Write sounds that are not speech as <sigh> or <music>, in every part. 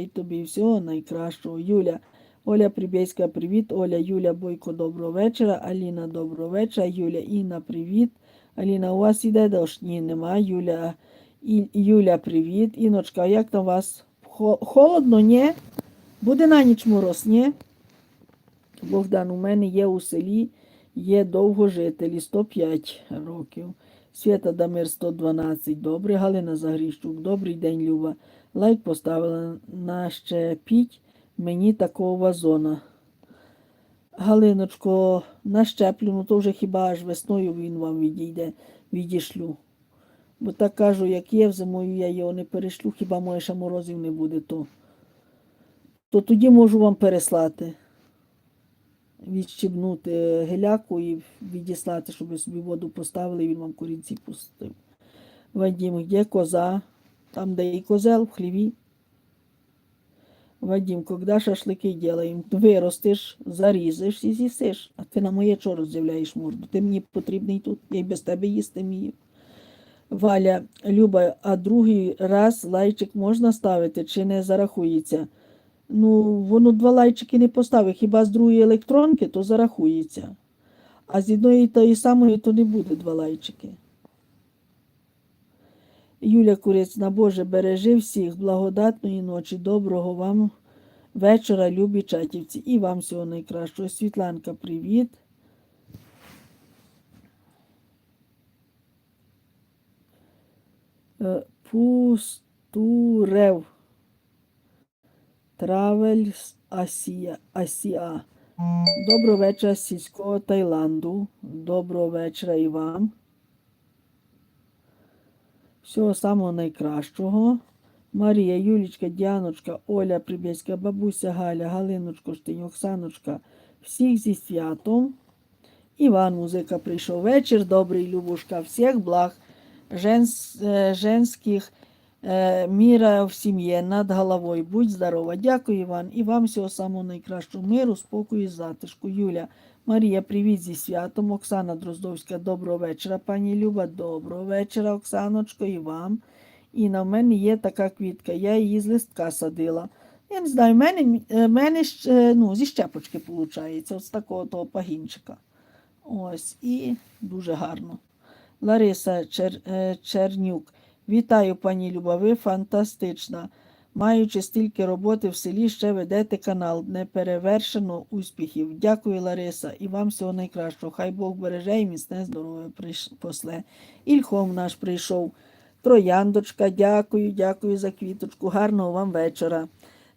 й тобі всього найкращого. Юля. Оля Прибєська, привіт. Оля, Юля Бойко, доброго вечора. Аліна, доброго вечора. Юля, Інна, привіт. Аліна, у вас іде дощ? Ні, нема. Юля, І, Юля, привіт. Іночка, як там у вас? Холодно, ні? Буде на ніч мороз, ні? Богдан, у мене є у селі, є довгожителі 105 років. Свята Дамир 112. Добре. Галина Загріщук. Добрий день, Люба. Лайк поставила на ще піть мені такого вазона. Галиночко, нащеплю, ну то вже хіба аж весною він вам відійде, відішлю. Бо так кажу, як є, зимою я його не перешлю, хіба моє ще морозів не буде, то, то тоді можу вам переслати. Відщебнути геляку і відіслати, щоб ви собі воду поставили, і він вам корінці пустив. Вадим, де коза? Там, де і козел в хліві. Вадим, когда шашлики делаем? Виростиш, зарізиш і з'їсиш. А ти на моє чого роздивляєш морду? Ти мені потрібний тут, я й без тебе їсти вмію. Валя, Люба, а другий раз лайчик можна ставити чи не зарахується? Ну, воно два лайчики не поставить, хіба з другої електронки, то зарахується. А з одної тої самої то не буде два лайчики. Юля Курицьна, Боже, бережи всіх, благодатної ночі, доброго вам вечора, любі чатівці, і вам всього найкращого. Світланка, привіт. Е, Пустурев. Травельс Асія. Асіа. Доброго вечора з сільського Таїланду. Доброго вечора і вам. Всього самого найкращого. Марія, Юлічка, Діаночка, Оля Прибєцька, бабуся Галя, Галиночко, Штинь, Оксаночка. Всіх зі святом. Іван Музика прийшов вечір. Добрий, Любушка, всіх благ. Женс, е, женських міра в сім'ї над головою. Будь здорова. Дякую, Іван. І вам всього самого найкращого миру, спокою і затишку. Юля, Марія, привіт зі святом. Оксана Дроздовська, доброго вечора, пані Люба. Доброго вечора, Оксаночко, і вам. І на мене є така квітка. Я її з листка садила. Я не знаю, в мене, е, в мене ну, зі щепочки виходить, з такого того пагінчика. Ось, і дуже гарно. Лариса Чер, е, Чернюк. Вітаю, пані Люба, ви фантастична. Маючи стільки роботи в селі, ще ведете канал. Неперевершено успіхів. Дякую, Лариса, і вам всього найкращого. Хай Бог береже і міцне здоров'я после. Ільхом наш прийшов. Трояндочка, дякую, дякую за квіточку. Гарного вам вечора.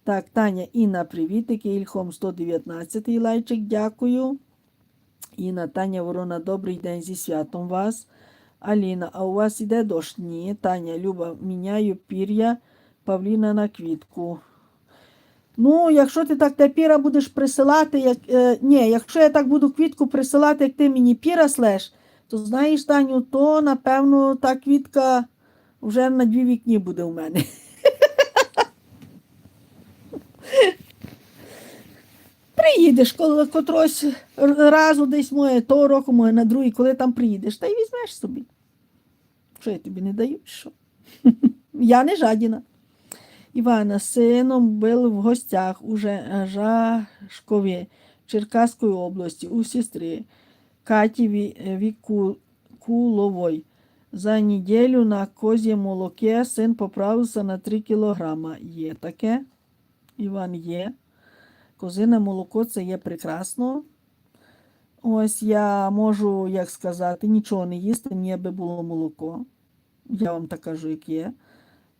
Так, Таня, Інна, привітики. Ільхом 119 лайчик, дякую. Інна, Таня Ворона, добрий день зі святом вас. Аліна, а у вас іде дощ? Ні. Таня, Люба, міняю пір'я Павліна на квітку. Ну, якщо ти так те піра будеш присилати, як. Е, ні, якщо я так буду квітку присилати, як ти мені піра слеш, то знаєш, Таню, то напевно та квітка вже на дві вікні буде у мене. Приїдеш коли котрось разу десь моє, того року моє на другий, коли там приїдеш, та й візьмеш собі. Що я тобі не даю? Що? <laughs> Я не жадіна. Івана з сином були в гостях у Жашкові Черкаської області у сестри Каті Вікулової. За неділю на козє молоке син поправився на 3 кілограма. Є таке. Іван є. Козине молоко це є прекрасно. Ось я можу, як сказати, нічого не їсти, мені аби було молоко. Я вам так кажу, як є.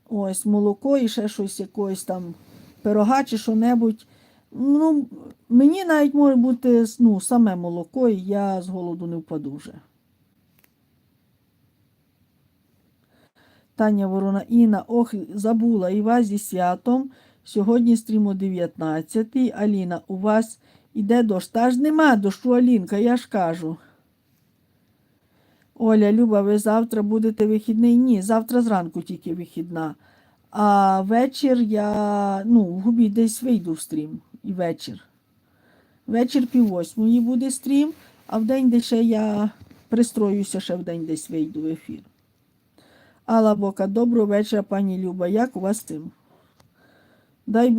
Ось молоко і ще щось якогось там пирога чи що-небудь. Ну, мені навіть може бути ну, саме молоко, і я з голоду не впаду вже. Таня Ворона Інна, ох, забула і вас зі святом. Сьогодні стрім о 19 Аліна, у вас іде дощ. Та ж нема дощу, Алінка, я ж кажу. Оля, Люба, ви завтра будете вихідний? Ні, завтра зранку тільки вихідна. А вечір я ну, в губі десь вийду в стрім і вечір. Вечір пів восьмої буде стрім, а в день десь ще я пристроюся, ще в день десь вийду в ефір. Алла Бока, доброго вечора, пані Люба. Як у вас з цим? Дай